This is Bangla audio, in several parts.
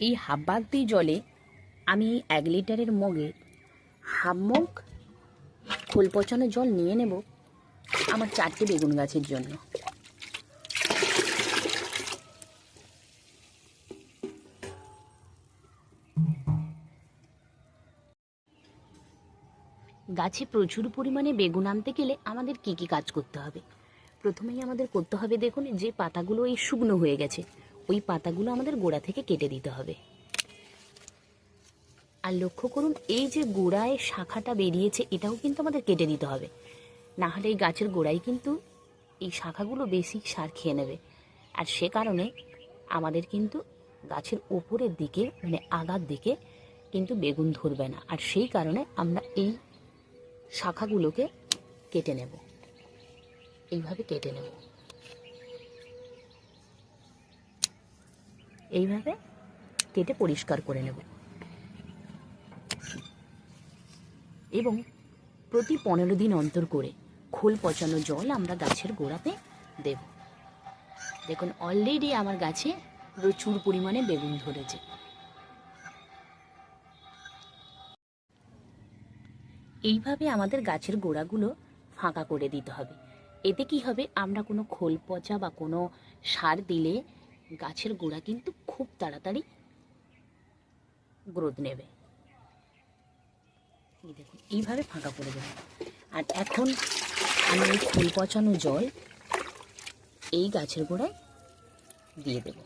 এই হাফ বালতি জলে আমি এক লিটারের মগে হাফ মগ খোল পচানো জল নিয়ে নেব আমার চারটে বেগুন গাছের জন্য। গাছে প্রচুর পরিমাণে বেগুন আনতে গেলে আমাদের কি কি কাজ করতে হবে? প্রথমেই আমাদের করতে হবে দেখুন যে পাতাগুলো এই শুকনো হয়ে গেছে। ওই পাতাগুলো আমাদের গোড়া থেকে কেটে দিতে হবে। আর লক্ষ্য করুন, এই যে গোড়ায় শাখাটা বেরিয়েছে, এটাও কিন্তু আমাদের কেটে দিতে হবে। না হলে এই গাছের গোড়ায় কিন্তু এই শাখাগুলো বেশি সার খেয়ে নেবে। আর সে কারণে আমাদের কিন্তু গাছের ওপরের দিকে মানে আগার দিকে কিন্তু বেগুন ধরবে না। আর সেই কারণে আমরা এই শাখাগুলোকে কেটে নেব। এইভাবে কেটে নেব। এইভাবে কেটে পরিষ্কার করে নেব। এবং প্রতি পনেরো দিন অন্তর করে খোল পচানো জল আমরা গাছের গোড়াতে দেব। দেখুন অলরেডি আমার গাছে প্রচুর পরিমাণে বেগুন ধরেছে। এইভাবে আমাদের গাছের গোড়াগুলো ফাঁকা করে দিতে হবে। এতে কি হবে? আমরা কোনো খোল পচা বা কোনো সার দিলে গাছের গোড়া কিন্তু খুব তাড়াতাড়ি গ্রোথ নেবে। এই দেখুন, এইভাবে ফাঁকা করে দেবেন আর এখন আমি খোল পচানো জল এই গাছের গোড়ায় দিয়ে দেব।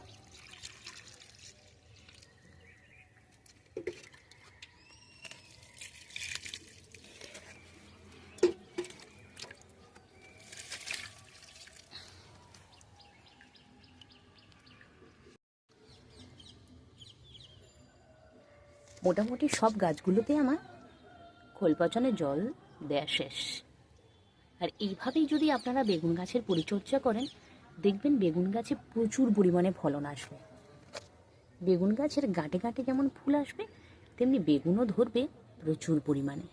মোটামুটি সব গাছগুলোতে আমার খোল পচনে জল দেয়া শেষ। আর এইভাবেই যদি আপনারা বেগুন গাছের পরিচর্যা করেন, দেখবেন বেগুন গাছে প্রচুর পরিমাণে ফলন আসবে। বেগুন গাছের গাঁটে গাঁটে যেমন ফুল আসবে, তেমনি বেগুনও ধরবে প্রচুর পরিমাণে।